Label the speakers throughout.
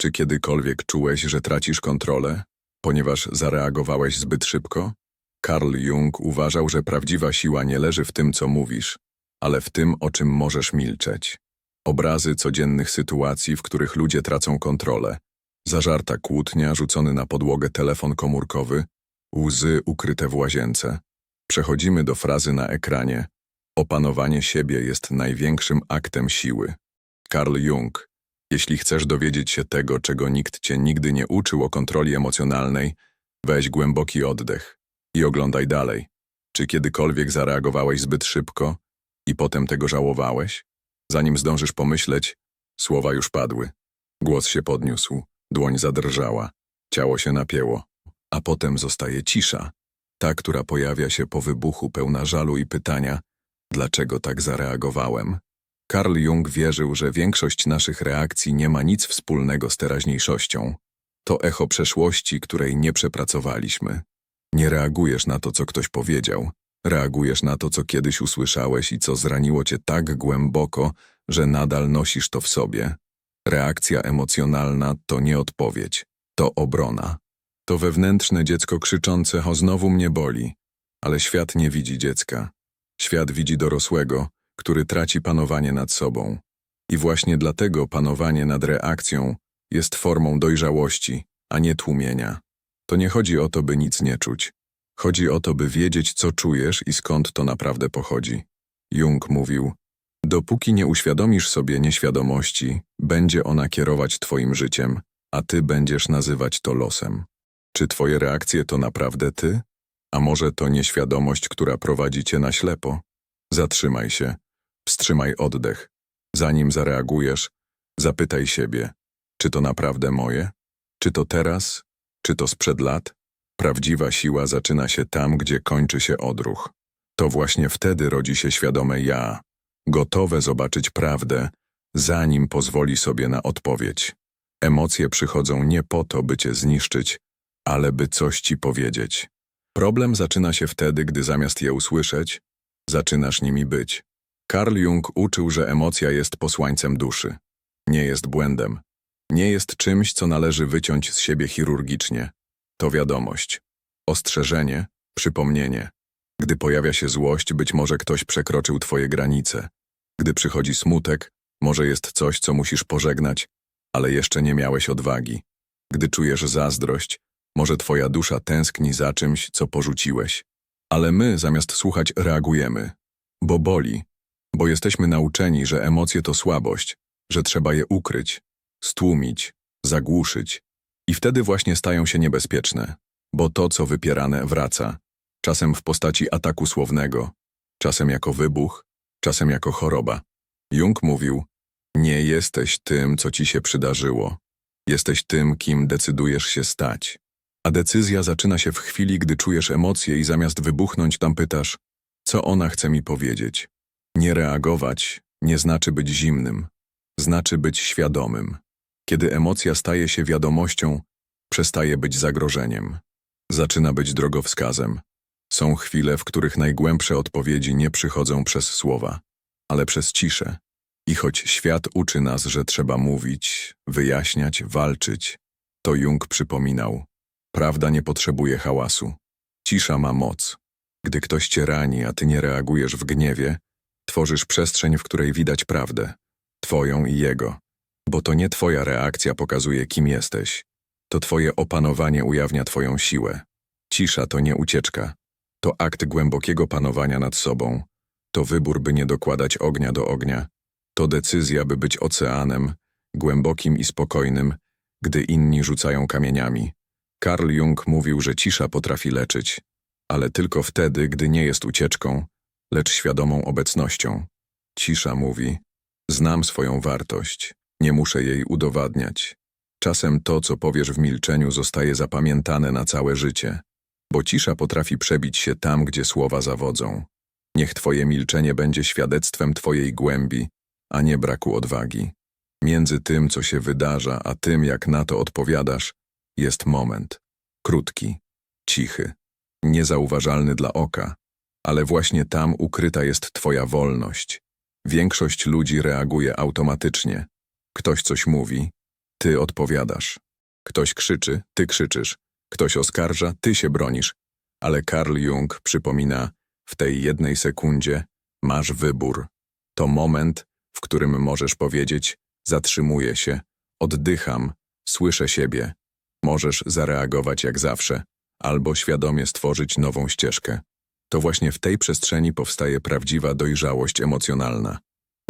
Speaker 1: Czy kiedykolwiek czułeś, że tracisz kontrolę, ponieważ zareagowałeś zbyt szybko? Carl Jung uważał, że prawdziwa siła nie leży w tym, co mówisz, ale w tym, o czym możesz milczeć. Obrazy codziennych sytuacji, w których ludzie tracą kontrolę. Zażarta kłótnia, rzucony na podłogę telefon komórkowy, łzy ukryte w łazience. Przechodzimy do frazy na ekranie. Opanowanie siebie jest największym aktem siły. Carl Jung. Jeśli chcesz dowiedzieć się tego, czego nikt cię nigdy nie uczył o kontroli emocjonalnej, weź głęboki oddech i oglądaj dalej. Czy kiedykolwiek zareagowałeś zbyt szybko i potem tego żałowałeś? Zanim zdążysz pomyśleć, słowa już padły. Głos się podniósł, dłoń zadrżała, ciało się napięło, a potem zostaje cisza, ta, która pojawia się po wybuchu pełna żalu i pytania, dlaczego tak zareagowałem? Carl Jung wierzył, że większość naszych reakcji nie ma nic wspólnego z teraźniejszością. To echo przeszłości, której nie przepracowaliśmy. Nie reagujesz na to, co ktoś powiedział. Reagujesz na to, co kiedyś usłyszałeś i co zraniło cię tak głęboko, że nadal nosisz to w sobie. Reakcja emocjonalna to nie odpowiedź, to obrona. To wewnętrzne dziecko krzyczące, o znowu mnie boli. Ale świat nie widzi dziecka. Świat widzi dorosłego, który traci panowanie nad sobą. I właśnie dlatego panowanie nad reakcją jest formą dojrzałości, a nie tłumienia. To nie chodzi o to, by nic nie czuć. Chodzi o to, by wiedzieć, co czujesz i skąd to naprawdę pochodzi. Jung mówił, dopóki nie uświadomisz sobie nieświadomości, będzie ona kierować twoim życiem, a ty będziesz nazywać to losem. Czy twoje reakcje to naprawdę ty? A może to nieświadomość, która prowadzi cię na ślepo? Zatrzymaj się, wstrzymaj oddech. Zanim zareagujesz, zapytaj siebie, czy to naprawdę moje? Czy to teraz? Czy to sprzed lat? Prawdziwa siła zaczyna się tam, gdzie kończy się odruch. To właśnie wtedy rodzi się świadome ja, gotowe zobaczyć prawdę, zanim pozwoli sobie na odpowiedź. Emocje przychodzą nie po to, by cię zniszczyć, ale by coś ci powiedzieć. Problem zaczyna się wtedy, gdy zamiast je usłyszeć, zaczynasz nimi być. Carl Jung uczył, że emocja jest posłańcem duszy. Nie jest błędem. Nie jest czymś, co należy wyciąć z siebie chirurgicznie. To wiadomość. Ostrzeżenie, przypomnienie. Gdy pojawia się złość, być może ktoś przekroczył twoje granice. Gdy przychodzi smutek, może jest coś, co musisz pożegnać, ale jeszcze nie miałeś odwagi. Gdy czujesz zazdrość, może twoja dusza tęskni za czymś, co porzuciłeś. Ale my, zamiast słuchać, reagujemy. Bo boli. Bo jesteśmy nauczeni, że emocje to słabość, że trzeba je ukryć, stłumić, zagłuszyć. I wtedy właśnie stają się niebezpieczne. Bo to, co wypierane, wraca. Czasem w postaci ataku słownego, czasem jako wybuch, czasem jako choroba. Jung mówił, nie jesteś tym, co ci się przydarzyło. Jesteś tym, kim decydujesz się stać. A decyzja zaczyna się w chwili, gdy czujesz emocje i zamiast wybuchnąć tam pytasz, co ona chce mi powiedzieć. Nie reagować nie znaczy być zimnym, znaczy być świadomym. Kiedy emocja staje się wiadomością, przestaje być zagrożeniem. Zaczyna być drogowskazem. Są chwile, w których najgłębsze odpowiedzi nie przychodzą przez słowa, ale przez ciszę. I choć świat uczy nas, że trzeba mówić, wyjaśniać, walczyć, to Jung przypominał, prawda nie potrzebuje hałasu. Cisza ma moc. Gdy ktoś cię rani, a ty nie reagujesz w gniewie, tworzysz przestrzeń, w której widać prawdę, twoją i jego. Bo to nie twoja reakcja pokazuje, kim jesteś. To twoje opanowanie ujawnia twoją siłę. Cisza to nie ucieczka. To akt głębokiego panowania nad sobą. To wybór, by nie dokładać ognia do ognia. To decyzja, by być oceanem, głębokim i spokojnym, gdy inni rzucają kamieniami. Carl Jung mówił, że cisza potrafi leczyć, ale tylko wtedy, gdy nie jest ucieczką, lecz świadomą obecnością. Cisza mówi, znam swoją wartość, nie muszę jej udowadniać. Czasem to, co powiesz w milczeniu, zostaje zapamiętane na całe życie, bo cisza potrafi przebić się tam, gdzie słowa zawodzą. Niech twoje milczenie będzie świadectwem twojej głębi, a nie braku odwagi. Między tym, co się wydarza, a tym, jak na to odpowiadasz, jest moment. Krótki, cichy, niezauważalny dla oka, ale właśnie tam ukryta jest twoja wolność. Większość ludzi reaguje automatycznie. Ktoś coś mówi, ty odpowiadasz. Ktoś krzyczy, ty krzyczysz. Ktoś oskarża, ty się bronisz. Ale Carl Jung przypomina, w tej jednej sekundzie masz wybór. To moment, w którym możesz powiedzieć: Zatrzymuję się, oddycham, słyszę siebie. Możesz zareagować jak zawsze, albo świadomie stworzyć nową ścieżkę. To właśnie w tej przestrzeni powstaje prawdziwa dojrzałość emocjonalna.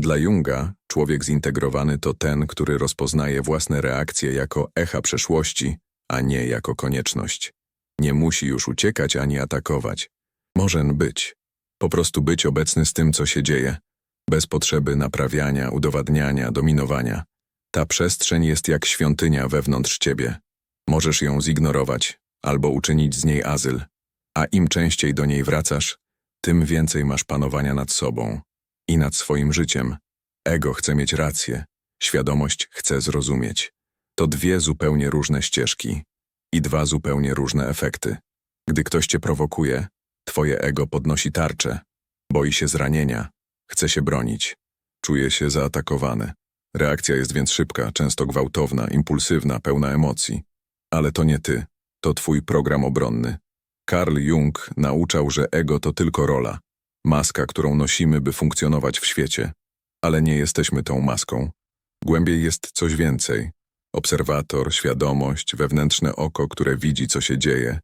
Speaker 1: Dla Junga człowiek zintegrowany to ten, który rozpoznaje własne reakcje jako echa przeszłości, a nie jako konieczność. Nie musi już uciekać ani atakować. Może być. Po prostu być obecny z tym, co się dzieje, bez potrzeby naprawiania, udowadniania, dominowania. Ta przestrzeń jest jak świątynia wewnątrz ciebie. Możesz ją zignorować albo uczynić z niej azyl, a im częściej do niej wracasz, tym więcej masz panowania nad sobą i nad swoim życiem. Ego chce mieć rację, świadomość chce zrozumieć. To dwie zupełnie różne ścieżki i dwa zupełnie różne efekty. Gdy ktoś cię prowokuje, twoje ego podnosi tarczę, boi się zranienia, chce się bronić, czuje się zaatakowany. Reakcja jest więc szybka, często gwałtowna, impulsywna, pełna emocji. Ale to nie ty, to twój program obronny. Carl Jung nauczał, że ego to tylko rola, maska, którą nosimy, by funkcjonować w świecie. Ale nie jesteśmy tą maską. Głębiej jest coś więcej. Obserwator, świadomość, wewnętrzne oko, które widzi, co się dzieje,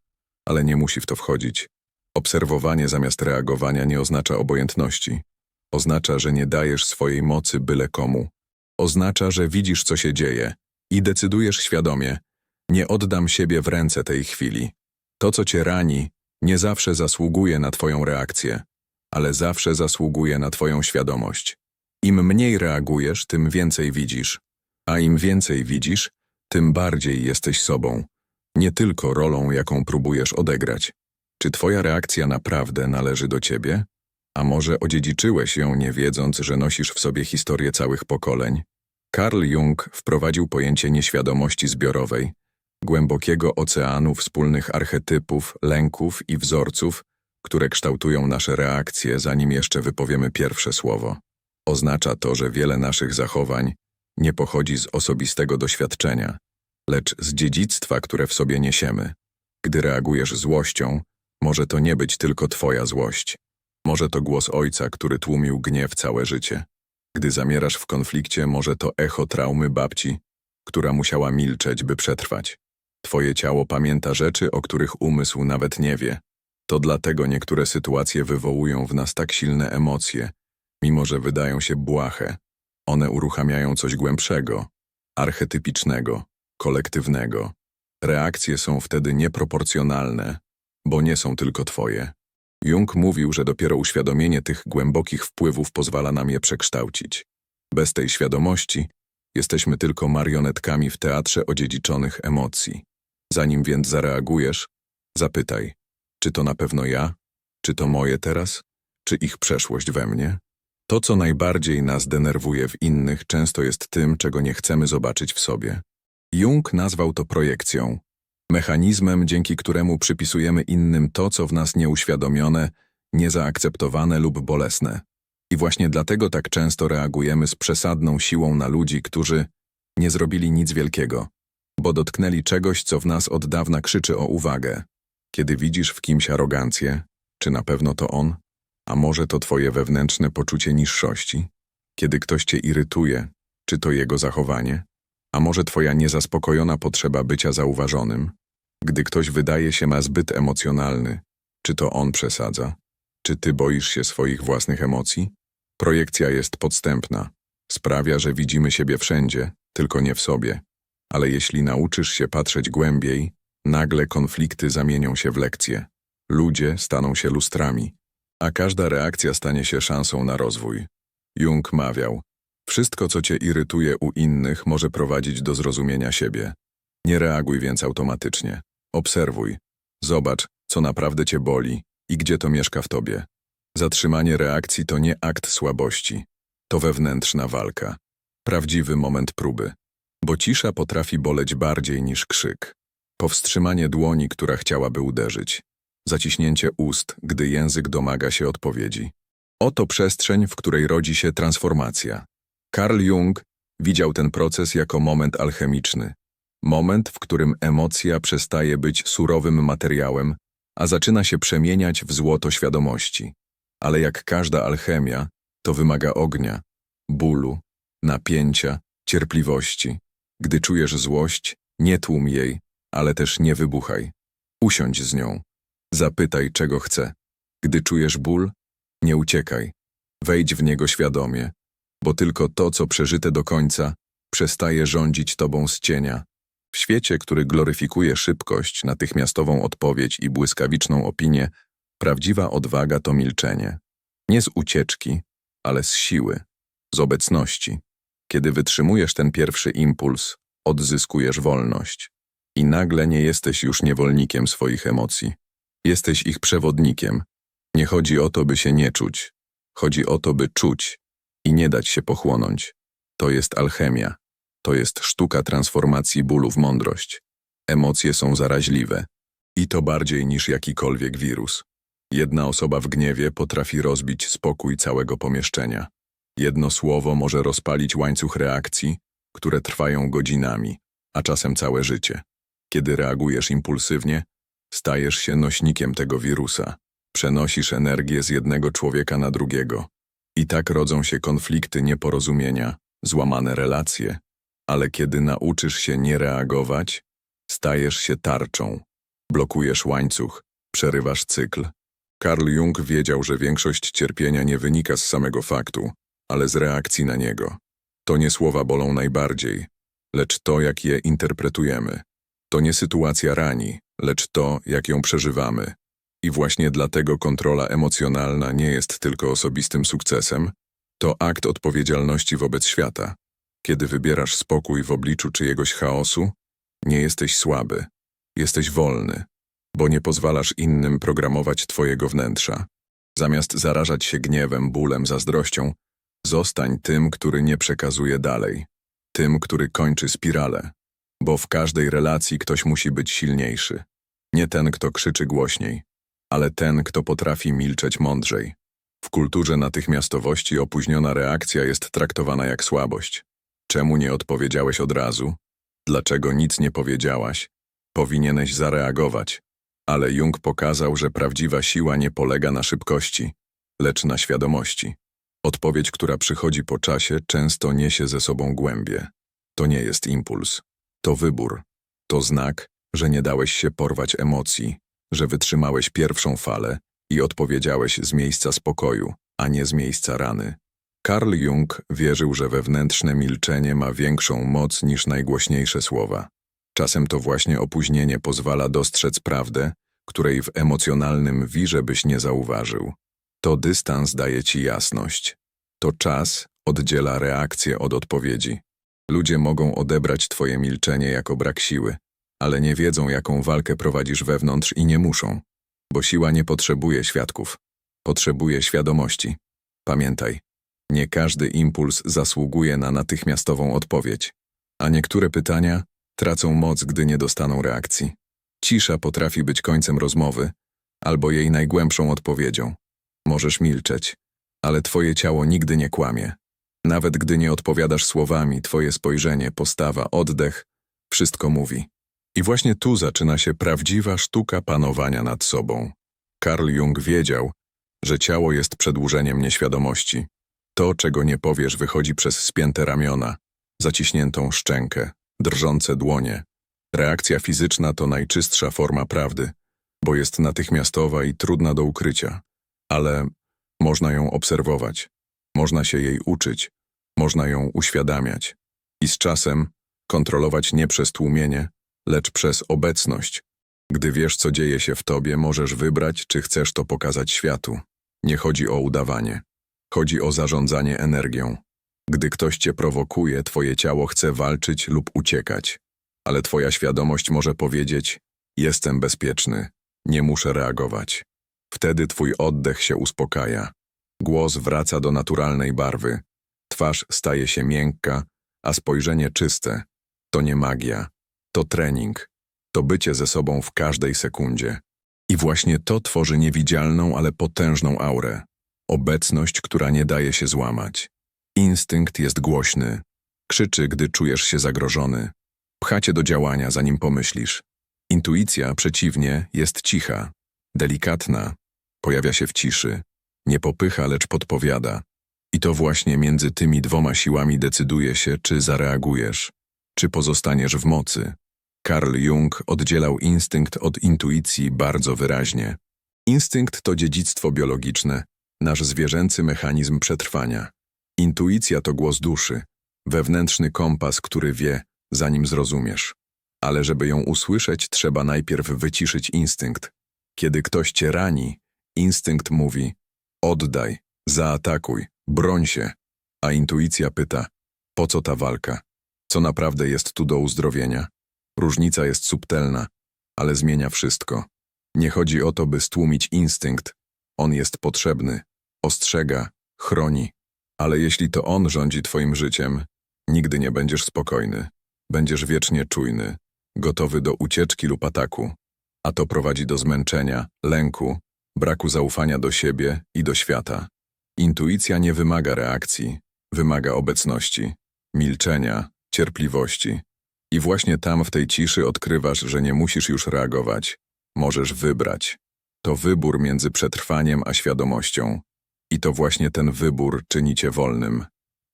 Speaker 1: ale nie musi w to wchodzić. Obserwowanie zamiast reagowania nie oznacza obojętności. Oznacza, że nie dajesz swojej mocy byle komu. Oznacza, że widzisz, co się dzieje i decydujesz świadomie. Nie oddam siebie w ręce tej chwili. To, co cię rani, nie zawsze zasługuje na twoją reakcję, ale zawsze zasługuje na twoją świadomość. Im mniej reagujesz, tym więcej widzisz. A im więcej widzisz, tym bardziej jesteś sobą. Nie tylko rolą, jaką próbujesz odegrać. Czy twoja reakcja naprawdę należy do ciebie? A może odziedziczyłeś ją, nie wiedząc, że nosisz w sobie historię całych pokoleń? Carl Jung wprowadził pojęcie nieświadomości zbiorowej, głębokiego oceanu wspólnych archetypów, lęków i wzorców, które kształtują nasze reakcje, zanim jeszcze wypowiemy pierwsze słowo. Oznacza to, że wiele naszych zachowań nie pochodzi z osobistego doświadczenia, lecz z dziedzictwa, które w sobie niesiemy. Gdy reagujesz złością, może to nie być tylko twoja złość. Może to głos ojca, który tłumił gniew całe życie. Gdy zamierasz w konflikcie, może to echo traumy babci, która musiała milczeć, by przetrwać. Twoje ciało pamięta rzeczy, o których umysł nawet nie wie. To dlatego niektóre sytuacje wywołują w nas tak silne emocje, mimo że wydają się błahe. One uruchamiają coś głębszego, archetypicznego, kolektywnego. Reakcje są wtedy nieproporcjonalne, bo nie są tylko twoje. Jung mówił, że dopiero uświadomienie tych głębokich wpływów pozwala nam je przekształcić. Bez tej świadomości jesteśmy tylko marionetkami w teatrze odziedziczonych emocji. Zanim więc zareagujesz, zapytaj, czy to na pewno ja? Czy to moje teraz? Czy ich przeszłość we mnie? To, co najbardziej nas denerwuje w innych, często jest tym, czego nie chcemy zobaczyć w sobie. Jung nazwał to projekcją, mechanizmem, dzięki któremu przypisujemy innym to, co w nas nieuświadomione, niezaakceptowane lub bolesne. I właśnie dlatego tak często reagujemy z przesadną siłą na ludzi, którzy nie zrobili nic wielkiego, bo dotknęli czegoś, co w nas od dawna krzyczy o uwagę. Kiedy widzisz w kimś arogancję, czy na pewno to on? A może to twoje wewnętrzne poczucie niższości? Kiedy ktoś cię irytuje, czy to jego zachowanie? A może twoja niezaspokojona potrzeba bycia zauważonym? Gdy ktoś wydaje się ma zbyt emocjonalny, czy to on przesadza? Czy ty boisz się swoich własnych emocji? Projekcja jest podstępna. Sprawia, że widzimy siebie wszędzie, tylko nie w sobie. Ale jeśli nauczysz się patrzeć głębiej, nagle konflikty zamienią się w lekcje. Ludzie staną się lustrami, a każda reakcja stanie się szansą na rozwój. Jung mawiał, wszystko co cię irytuje u innych może prowadzić do zrozumienia siebie. Nie reaguj więc automatycznie. Obserwuj. Zobacz, co naprawdę cię boli i gdzie to mieszka w tobie. Zatrzymanie reakcji to nie akt słabości. To wewnętrzna walka. Prawdziwy moment próby. Bo cisza potrafi boleć bardziej niż krzyk. Powstrzymanie dłoni, która chciałaby uderzyć. Zaciśnięcie ust, gdy język domaga się odpowiedzi. Oto przestrzeń, w której rodzi się transformacja. Carl Jung Widział ten proces jako moment alchemiczny. Moment, w którym emocja przestaje być surowym materiałem, a zaczyna się przemieniać w złoto świadomości. Ale jak każda alchemia, to wymaga ognia, bólu, napięcia, cierpliwości. Gdy czujesz złość, nie tłum jej, ale też nie wybuchaj. Usiądź z nią. Zapytaj, czego chce. Gdy czujesz ból, nie uciekaj. Wejdź w niego świadomie, bo tylko to, co przeżyte do końca, przestaje rządzić tobą z cienia. W świecie, który gloryfikuje szybkość, natychmiastową odpowiedź i błyskawiczną opinię, prawdziwa odwaga to milczenie. Nie z ucieczki, ale z siły, z obecności. Kiedy wytrzymujesz ten pierwszy impuls, odzyskujesz wolność. I nagle nie jesteś już niewolnikiem swoich emocji. Jesteś ich przewodnikiem. Nie chodzi o to, by się nie czuć. Chodzi o to, by czuć i nie dać się pochłonąć. To jest alchemia. To jest sztuka transformacji bólu w mądrość. Emocje są zaraźliwe. I to bardziej niż jakikolwiek wirus. Jedna osoba w gniewie potrafi rozbić spokój całego pomieszczenia. Jedno słowo może rozpalić łańcuch reakcji, które trwają godzinami, a czasem całe życie. Kiedy reagujesz impulsywnie, stajesz się nośnikiem tego wirusa. Przenosisz energię z jednego człowieka na drugiego. I tak rodzą się konflikty, nieporozumienia, złamane relacje. Ale kiedy nauczysz się nie reagować, stajesz się tarczą. Blokujesz łańcuch, przerywasz cykl. Carl Jung wiedział, że większość cierpienia nie wynika z samego faktu, ale z reakcji na niego. To nie słowa bolą najbardziej, lecz to, jak je interpretujemy. To nie sytuacja rani, lecz to, jak ją przeżywamy. I właśnie dlatego kontrola emocjonalna nie jest tylko osobistym sukcesem, to akt odpowiedzialności wobec świata. Kiedy wybierasz spokój w obliczu czyjegoś chaosu, nie jesteś słaby, jesteś wolny, bo nie pozwalasz innym programować twojego wnętrza. Zamiast zarażać się gniewem, bólem, zazdrością, zostań tym, który nie przekazuje dalej, tym, który kończy spiralę, bo w każdej relacji ktoś musi być silniejszy. Nie ten, kto krzyczy głośniej, ale ten, kto potrafi milczeć mądrzej. W kulturze natychmiastowości opóźniona reakcja jest traktowana jak słabość. Czemu nie odpowiedziałeś od razu? Dlaczego nic nie powiedziałaś? Powinieneś zareagować. Ale Jung pokazał, że prawdziwa siła nie polega na szybkości, lecz na świadomości. Odpowiedź, która przychodzi po czasie, często niesie ze sobą głębie. To nie jest impuls. To wybór. To znak, że nie dałeś się porwać emocji, że wytrzymałeś pierwszą falę i odpowiedziałeś z miejsca spokoju, a nie z miejsca rany. Carl Jung wierzył, że wewnętrzne milczenie ma większą moc niż najgłośniejsze słowa. Czasem to właśnie opóźnienie pozwala dostrzec prawdę, której w emocjonalnym wirze byś nie zauważył. To dystans daje ci jasność. To czas oddziela reakcję od odpowiedzi. Ludzie mogą odebrać twoje milczenie jako brak siły, ale nie wiedzą, jaką walkę prowadzisz wewnątrz i nie muszą, bo siła nie potrzebuje świadków, potrzebuje świadomości. Pamiętaj, nie każdy impuls zasługuje na natychmiastową odpowiedź, a niektóre pytania tracą moc, gdy nie dostaną reakcji. Cisza potrafi być końcem rozmowy albo jej najgłębszą odpowiedzią. Możesz milczeć, ale twoje ciało nigdy nie kłamie. Nawet gdy nie odpowiadasz słowami, twoje spojrzenie, postawa, oddech, wszystko mówi. I właśnie tu zaczyna się prawdziwa sztuka panowania nad sobą. Carl Jung wiedział, że ciało jest przedłużeniem nieświadomości. To, czego nie powiesz, wychodzi przez spięte ramiona, zaciśniętą szczękę, drżące dłonie. Reakcja fizyczna to najczystsza forma prawdy, bo jest natychmiastowa i trudna do ukrycia. Ale można ją obserwować, można się jej uczyć, można ją uświadamiać. I z czasem kontrolować nie przez tłumienie, lecz przez obecność. Gdy wiesz, co dzieje się w tobie, możesz wybrać, czy chcesz to pokazać światu. Nie chodzi o udawanie. Chodzi o zarządzanie energią. Gdy ktoś cię prowokuje, twoje ciało chce walczyć lub uciekać. Ale twoja świadomość może powiedzieć, jestem bezpieczny, nie muszę reagować. Wtedy twój oddech się uspokaja. Głos wraca do naturalnej barwy. Twarz staje się miękka, a spojrzenie czyste. To nie magia, to trening, to bycie ze sobą w każdej sekundzie. I właśnie to tworzy niewidzialną, ale potężną aurę. Obecność, która nie daje się złamać. Instynkt jest głośny, Krzyczy, gdy czujesz się zagrożony. Pcha cię do działania, zanim pomyślisz. Intuicja, przeciwnie, jest cicha, delikatna, pojawia się w ciszy, nie popycha, lecz podpowiada. I to właśnie między tymi dwoma siłami decyduje się, czy zareagujesz, czy pozostaniesz w mocy. Carl Jung oddzielał instynkt od intuicji bardzo wyraźnie. Instynkt to dziedzictwo biologiczne, nasz zwierzęcy mechanizm przetrwania. Intuicja to głos duszy, wewnętrzny kompas, który wie, zanim zrozumiesz. Ale żeby ją usłyszeć, trzeba najpierw wyciszyć instynkt. Kiedy ktoś cię rani, instynkt mówi: oddaj, zaatakuj, broń się. A intuicja pyta: po co ta walka? Co naprawdę jest tu do uzdrowienia? Różnica jest subtelna, ale zmienia wszystko. Nie chodzi o to, by stłumić instynkt. On jest potrzebny, ostrzega, chroni. Ale jeśli to on rządzi twoim życiem, nigdy nie będziesz spokojny. Będziesz wiecznie czujny, gotowy do ucieczki lub ataku. A to prowadzi do zmęczenia, lęku, braku zaufania do siebie i do świata. Intuicja nie wymaga reakcji, wymaga obecności, milczenia, cierpliwości. I właśnie tam w tej ciszy odkrywasz, że nie musisz już reagować. Możesz wybrać. To wybór między przetrwaniem a świadomością. I to właśnie ten wybór czyni cię wolnym.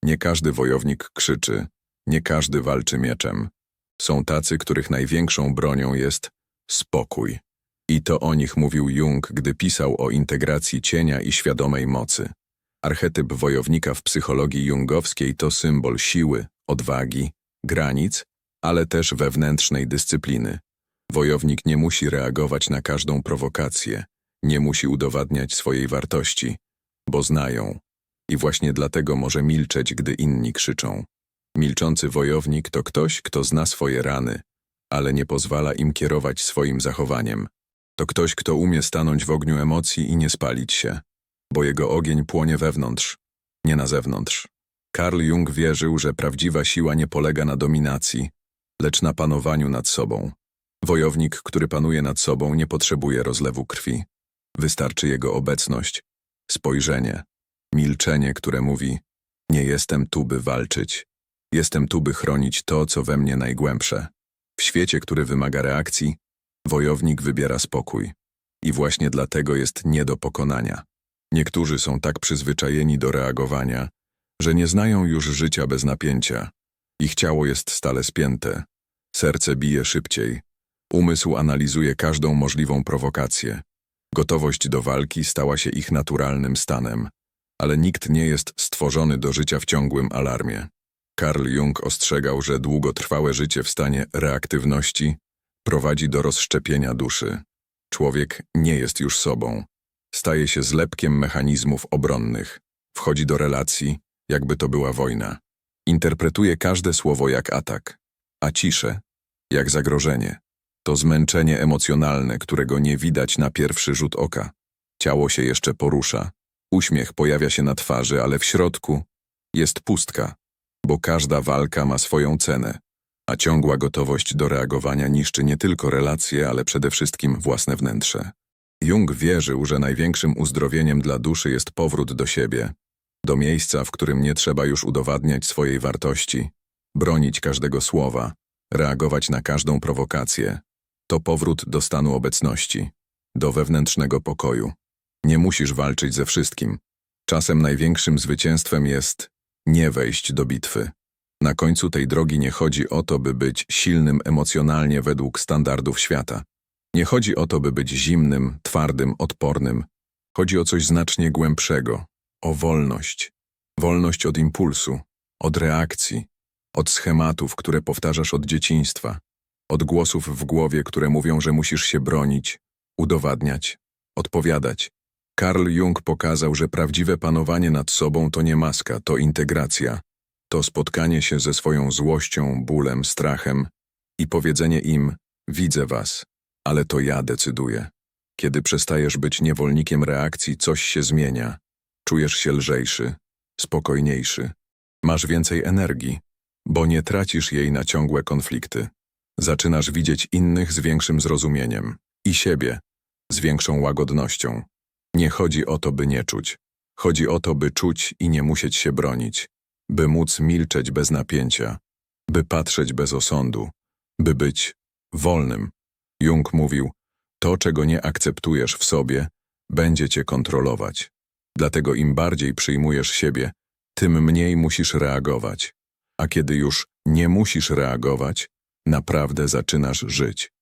Speaker 1: Nie każdy wojownik krzyczy, nie każdy walczy mieczem. Są tacy, których największą bronią jest spokój. I to o nich mówił Jung, gdy pisał o integracji cienia i świadomej mocy. Archetyp wojownika w psychologii jungowskiej to symbol siły, odwagi, granic, ale też wewnętrznej dyscypliny. Wojownik nie musi reagować na każdą prowokację, nie musi udowadniać swojej wartości, bo znają. I właśnie dlatego może milczeć, gdy inni krzyczą. Milczący wojownik to ktoś, kto zna swoje rany, ale nie pozwala im kierować swoim zachowaniem. To ktoś, kto umie stanąć w ogniu emocji i nie spalić się, bo jego ogień płonie wewnątrz, nie na zewnątrz. Carl Jung wierzył, że prawdziwa siła nie polega na dominacji, lecz na panowaniu nad sobą. Wojownik, który panuje nad sobą, nie potrzebuje rozlewu krwi. Wystarczy jego obecność, spojrzenie, milczenie, które mówi: Nie jestem tu, by walczyć. Jestem tu, by chronić to, co we mnie najgłębsze. W świecie, który wymaga reakcji, wojownik wybiera spokój. I właśnie dlatego jest nie do pokonania. Niektórzy są tak przyzwyczajeni do reagowania, że nie znają już życia bez napięcia. Ich ciało jest stale spięte, serce bije szybciej, umysł analizuje każdą możliwą prowokację. Gotowość do walki stała się ich naturalnym stanem, ale nikt nie jest stworzony do życia w ciągłym alarmie. Carl Jung ostrzegał, że długotrwałe życie w stanie reaktywności prowadzi do rozszczepienia duszy. Człowiek nie jest już sobą. Staje się zlepkiem mechanizmów obronnych. Wchodzi do relacji, jakby to była wojna. Interpretuje każde słowo jak atak, a ciszę jak zagrożenie. To zmęczenie emocjonalne, którego nie widać na pierwszy rzut oka. Ciało się jeszcze porusza. Uśmiech pojawia się na twarzy, ale w środku jest pustka, bo każda walka ma swoją cenę, a ciągła gotowość do reagowania niszczy nie tylko relacje, ale przede wszystkim własne wnętrze. Jung wierzył, że największym uzdrowieniem dla duszy jest powrót do siebie, do miejsca, w którym nie trzeba już udowadniać swojej wartości, bronić każdego słowa, reagować na każdą prowokację. To powrót do stanu obecności, do wewnętrznego pokoju. Nie musisz walczyć ze wszystkim. Czasem największym zwycięstwem jest nie wejść do bitwy. Na końcu tej drogi nie chodzi o to, by być silnym emocjonalnie według standardów świata. Nie chodzi o to, by być zimnym, twardym, odpornym. Chodzi o coś znacznie głębszego, o wolność. Wolność od impulsu, od reakcji, od schematów, które powtarzasz od dzieciństwa, od głosów w głowie, które mówią, że musisz się bronić, udowadniać, odpowiadać. Carl Jung pokazał, że prawdziwe panowanie nad sobą to nie maska, to integracja. To spotkanie się ze swoją złością, bólem, strachem i powiedzenie im: Widzę was, ale to ja decyduję. Kiedy przestajesz być niewolnikiem reakcji, coś się zmienia. Czujesz się lżejszy, spokojniejszy. Masz więcej energii, bo nie tracisz jej na ciągłe konflikty. Zaczynasz widzieć innych z większym zrozumieniem i siebie z większą łagodnością. Nie chodzi o to, by nie czuć. Chodzi o to, by czuć i nie musieć się bronić, by móc milczeć bez napięcia, by patrzeć bez osądu, by być wolnym. Jung mówił, to czego nie akceptujesz w sobie, będzie cię kontrolować. Dlatego im bardziej przyjmujesz siebie, tym mniej musisz reagować. A kiedy już nie musisz reagować, naprawdę zaczynasz żyć.